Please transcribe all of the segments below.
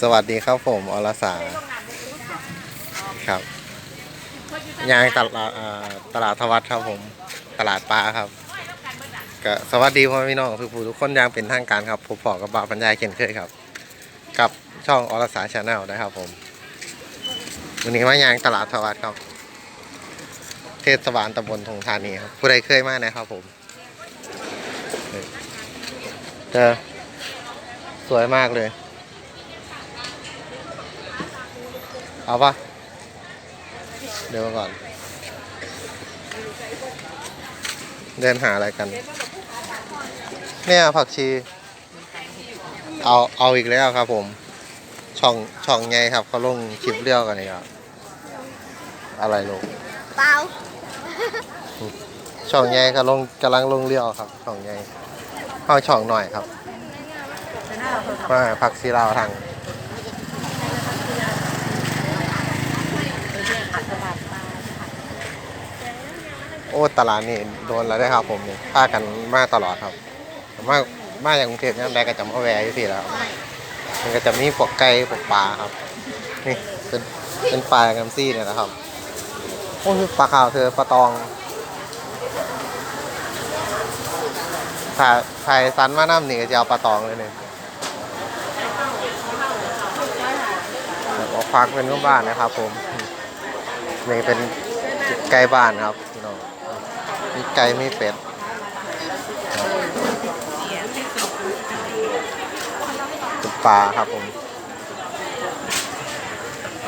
สวัสดีครับผมอรสาครับยางตลาดตลาดทวัฒน์ครับผม ตลาดปลาครับก็สวัสดีพ่อพี่น้องทุกผู้ทุกคนยางเป็นทางการครับผมพอกับบาวบรรยายเขียนเคยครับ กับช่องอรสาชาแนลนะครับผมวันนี้มายางตลาดทวัฒน์ครับ เทศบาลตำบลทงธานีครับผู้ใดเคยมานะครับผมเจอสวยมากเลย เอาปะเดี๋ยวก่อน เดินหาอะไรกัน เนี่ยผักชี เอาเอาอีกแล้วครับผม ช่องช่องไงครับเขาลงคลิปเลี้ยวกันนี่ครับอะไรลงเปล่าช่องไงเขาลงกำลังลงเลี้ยวครับ ช่องไงเข้าช่องหน่อยครับมาผักชีลาวทาง อ้ตลาดนี่โดนแล้วได้ครับผมนี่พากันมาตลอดครับ มามาอย่างกรุงเทพเนี่ยแดก็จะมาแวะอยู่ที่แล้วมันก็จะมีพวกไก่พวกปลาครับ นี่เป็นเป็นปลากัมซี่เนี่ยนะครับโอ้ปลาขาวเธอปลาตองถ่ายถ่ายสันมาน้ำหนีก็จะเอาปลาตองเลยเนี่ยแล้วก็ฟักเป็นรูปบ้านนะครับ ผมนี่เป็นไก่บ้านครับ มีไก่มีเป็ดเป็นปลาครับผม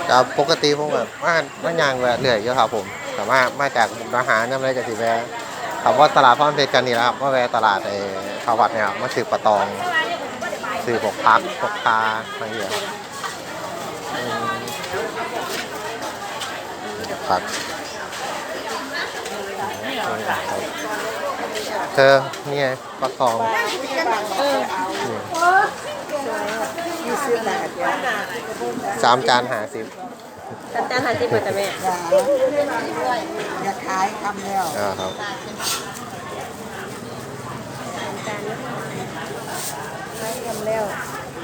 ก็ปกติผมแบบมามายางแวะเรื่อยอยู่ครับผมแต่ว่ามาจากมุกดาหารนั่นเลยก็สิแวะคำว่าตลาดพ่อนเพชรกันนี่แหละครับว่าแวะตลาดไอ้ขาวัดเนี่ยครับมาซื้อปลาตองซื้อพวกพักพวกปลาอะไรอย่างเงี้ยผัก เธอเนี่ไงปลาทองสามจานหาสิบตัดจานหาสิบบาทจ้ะแม่อย่าขายคำแล้วอ่าครับจานนี้ใช้ทำแล้ว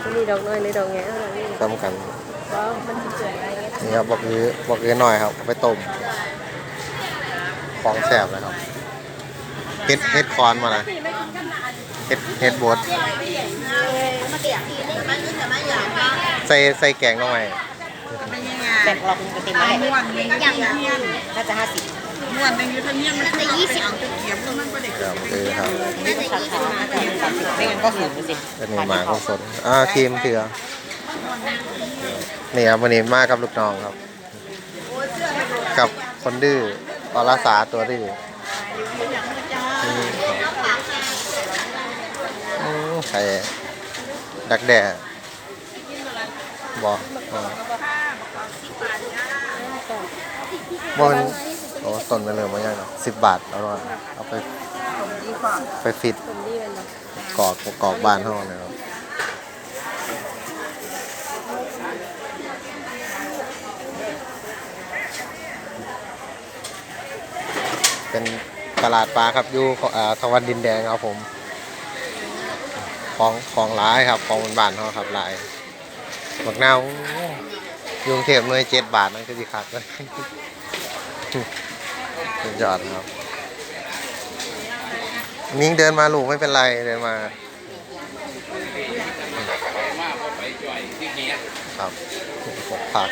มันมีดอกน้อยหรือดอกแง่เอาดอกนี้ซ้ำกันนี่ครับบอกยื้อบอกยื้อหน่อยครับไปต้ม ฟองแสบเลยครับเฮ็ดเฮ็ดคอนมานะเฮ็ดเฮ็ดบดใส่ใส่แกงหน่อยแบกหลอกปกติมาม้วนหนึ่งอย่างน่าจะห้าสิบม้วนหนึ่งอยู่ทางเนี้ยมันจะยี่สิบเกียบแล้วมันก็ได้ครับคือครับนี่ก็สาขาอาจจะเป็นสามสิบไม่งั้นก็ศูนย์เปอร์เซ็นต์เป็นหมาของสดอ่าทีมเถือนี่ครับวันนี้มากับลูกน้องครับ กับคนดื้อ อรสาตัวดื้ออืมอืมไข่ดักแด่บอกบนโอ้ต้นไปเลยมายังเนาะสิบบาทเอาหน่อยเอาไป ไปฟิตผมนี่เป็นแบบกรอกกอกบ้านห้องนะครับ เป็นตลาดปลาครับอยู่ทวันดินแดงครับผม ของของร้ายครับของบนบ้านเขาครับหลายบักนาวยุงเทพหน่วยเจ็ดบาทนั่นก็ดีครับเลยสุดยอดครับนิ้งเดินมาลูกไม่เป็นไรเดินมาครับปกผัก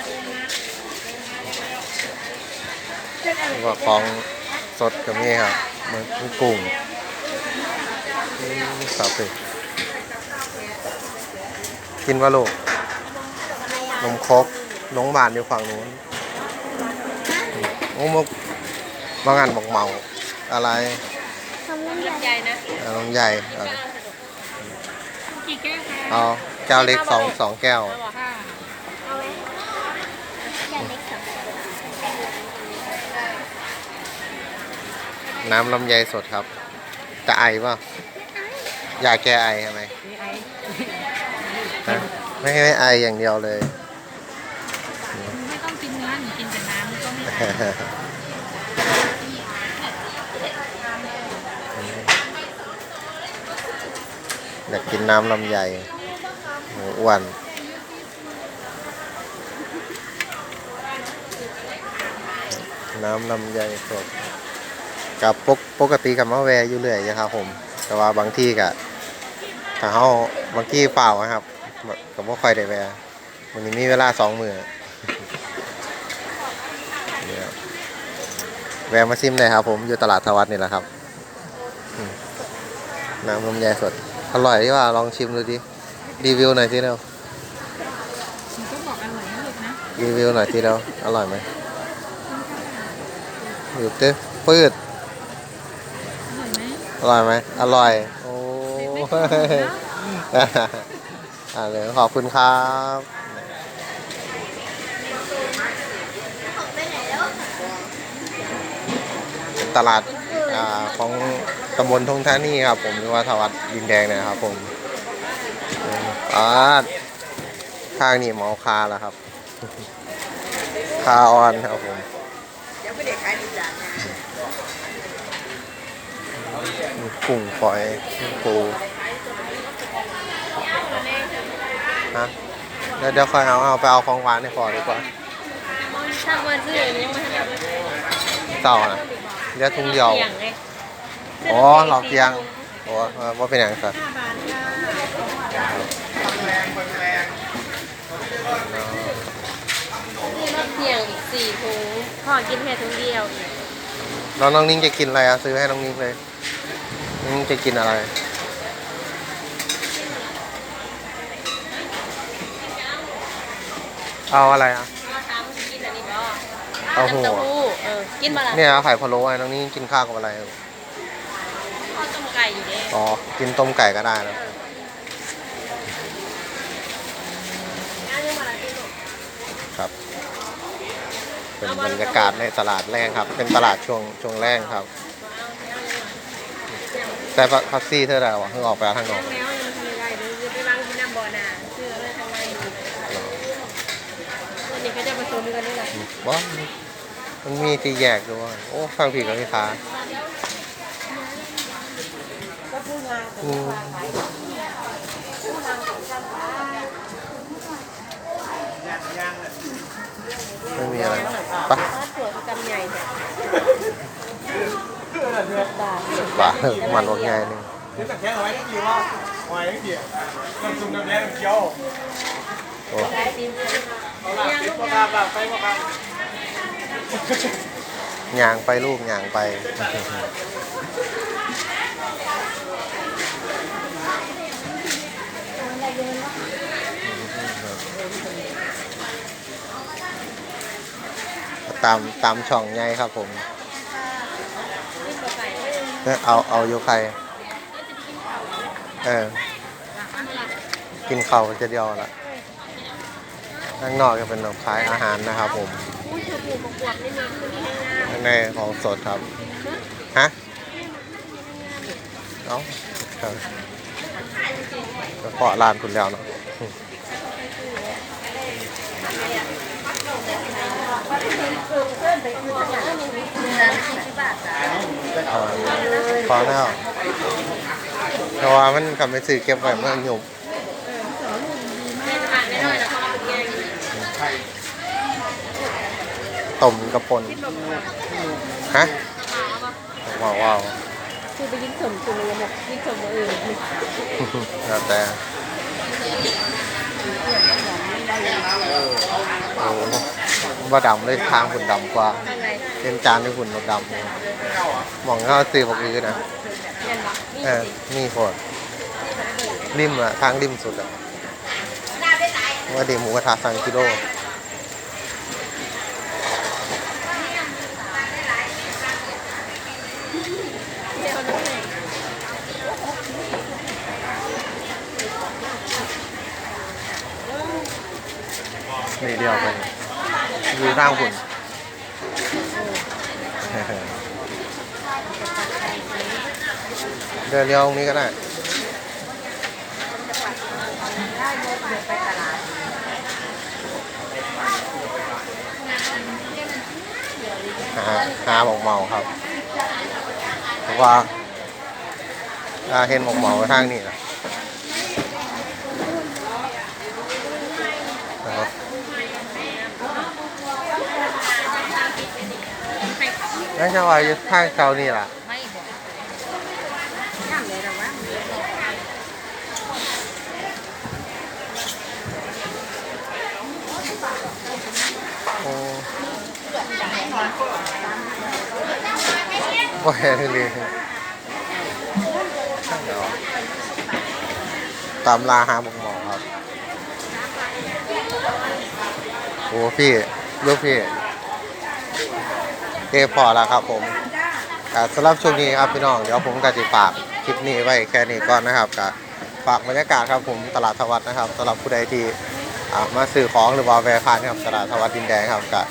วก็ของ ดกับนี่ครับเหมันกุ้งอืมครับสิกินว่าลูกนมครกน้องบานอยู่ฝั่งนู้นอืมโอ้มกบางงานบอกเมา อะไรใหญ่นะเอานมใหญ่เอากี่แก้วคะเอาแก้วเล็กสองสองแก้ว น้ำลำไยสดครับ จะไอป่ะยากแก้ไอใช่ไหมไม่ไอไม่ไออย่างเดียวเลย ไม่ต้องกินเนื้อหนูกินแต่น้ำก็ไม่ไออยากกินน้ำลำไยหมูอ้วนน้ำลำไยสด กับปกปกติกับมะแวอยู่เรื่อยอยู่ครับผม แต่ว่าบางที่กับถ้าเขาบางที่เปล่าอะครับกับว่าค่อยได้แวะวันนี้มีเวลาสองมือนี่ครับแวะมาชิมเลยครับผมอยู่ตลาดทวัดนี่แหละครับน้ำลำไยสด อร่อยที่ว่าลองชิมดูดิรีวิวหน่อยทีเดียวรีวิวหน่อยทีเดียวอร่อยไหมอยู่เต้ปืด อร่อยไหมอร่อยไหมอร่อย โอ้อ่าเลยขอบคุณครับตลาดอ่าของตำบลทงท่านี่ครับ ผมหรือว่าทวัดดินแดงเนะครับ ผมอ่าทางนี่หมอคาแล้วครับ คาออนครับผม กุ้งฝอยมีปูฮะเดี๋ยวเดี๋ยวค่อยเอาเอาไปเอาของหวานให้พอดีกว่าถ้ามาซื้ออันนี้ยังไม่ทันเอาไปเต่านะเดี๋ยวทุ่งเดียวเสี่ยงไงอ๋อหลอกเกียงโอ้เออว่าเป็นอย่างสัตว์ห้าบาทค่ะนี่รอบเสี่ยงอีกสี่ถุงพ่อกินแค่ถุงเดียวอีกแล้วน้องนิ้งจะกินอะไรอะซื้อให้น้องนิ้งเลย นิ้งจะกินอะไร เอาอะไรอะ เอาตามกินอันนี้บ่เอาหัวน้ำเต้าหู้เออ กินมาละเนี่ยเอาไข่พะโล้ไอ้น้องนิ้งกินข้าวกับอะไรพ่อต้มไก่อยู่เด้อ๋อ กินต้มไก่ก็ได้นะเอายังมาละกินลูกครับเป็นบรรยากาศในตลาดแรกครับ เป็นตลาดช่วงช่วงแรกครับ แต่พักซี่เท่าไหร่วะเพิ่งออกไปเอาทางนอกแมวยังมันทำอะไรดูจะไปวางที่น้ำบ่อน่ะซื้อเลยทางในวันนี้เขาจะผสมกันนี่แหละบ้ามันมีที่แยกด้วยโอ้ฟังผิดกับพี่ค้าก็พูดงานอืมไม่มีอะไรปะ ป่ามันบอกง่ายนึงนี่แต่แค่ไว้ที่กี่ว่าไว้ที่กี่น้ำซุปน้ำแดงเคี้ยวโอ้ลายตีนเสือเอาละติดประกาศแบบไปประกาศย่างไปลูกย่างไป ตามตามช่องไงครับผม ก่เอาเอาโยไข่เออ กินเข้าจะเดียวละข้างนอกจะเป็นแบบขายอาหารนะครับผมให้งามข้างในของสดครับ ฮะเอาครับเฉพาะร้านคุณแล้วเนาะเอา พอแล้วเพราะว่ามันกลับไปซื้อเก็บไว้เมื่อหยุบต้มกระปนฮะว้าวว้าวคือไปยิงสมคือเลยบอกยิงสมมาอื่นแล้วแต่โอ้ ว่าดำเลยทางหุ่นดำกว่าข้างในเป็นจานที่หุ่นเราดำเลยหมองเขาซื้อบอกอือนะเย็นปะนี่เออนี่โคตรริมอะทางริมสุดอะว่าดีหมูกระทะสั่งกิโลนี่เดียวกัน อยู่ทางหุ่นเดินเลี้ยวตรงนี้ก็ได้หาหาหมกเมาครับเพราะว่าถ้าเห็นหมกเมาทางนี้นะนะครับ นั่นจะว่าอยู่ทางเก่านี่ล่ะไม่บอกย่างเลยหรอวะโอ้บ่เห็นเลยเดี๋ยวตามลาหาบุกหมอครับ โอ้พี่ลูกพี่ เอพอแล้วครับผมอ่าสำหรับช่วงนี้ครับพี่น้องเดี๋ยวผมก็จะฝากคลิปนี้ไว้แค่นี้ก่อนนะครับกับฝากบรรยากาศครับผมตลาดทวัดนะครับสำหรับผู้ใดที่อ่ามาซื้อของหรือว่าแวะผ่านครับตลาดทวัดดินแดงครับกับ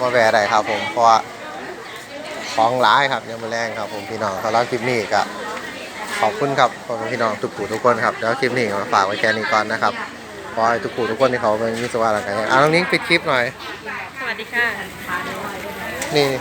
ว่าแวะได้ครับผมเพราะว่าของหลายครับยังไม่แรงครับผมพี่น้องสำหรับคลิปนี้ก็ขอบคุณครับพ่อแม่พี่น้องทุกผู้ทุกคนครับเดี๋ยวคลิปนี้มาฝากไว้แค่นี้ก่อนนะครับขอให้ทุกผู้ทุกคนที่เขาเป็นมิตรสวาสดิ์กันอะน้องนิ้งปิดคลิปหน่อย สวัสดีค่ะนี่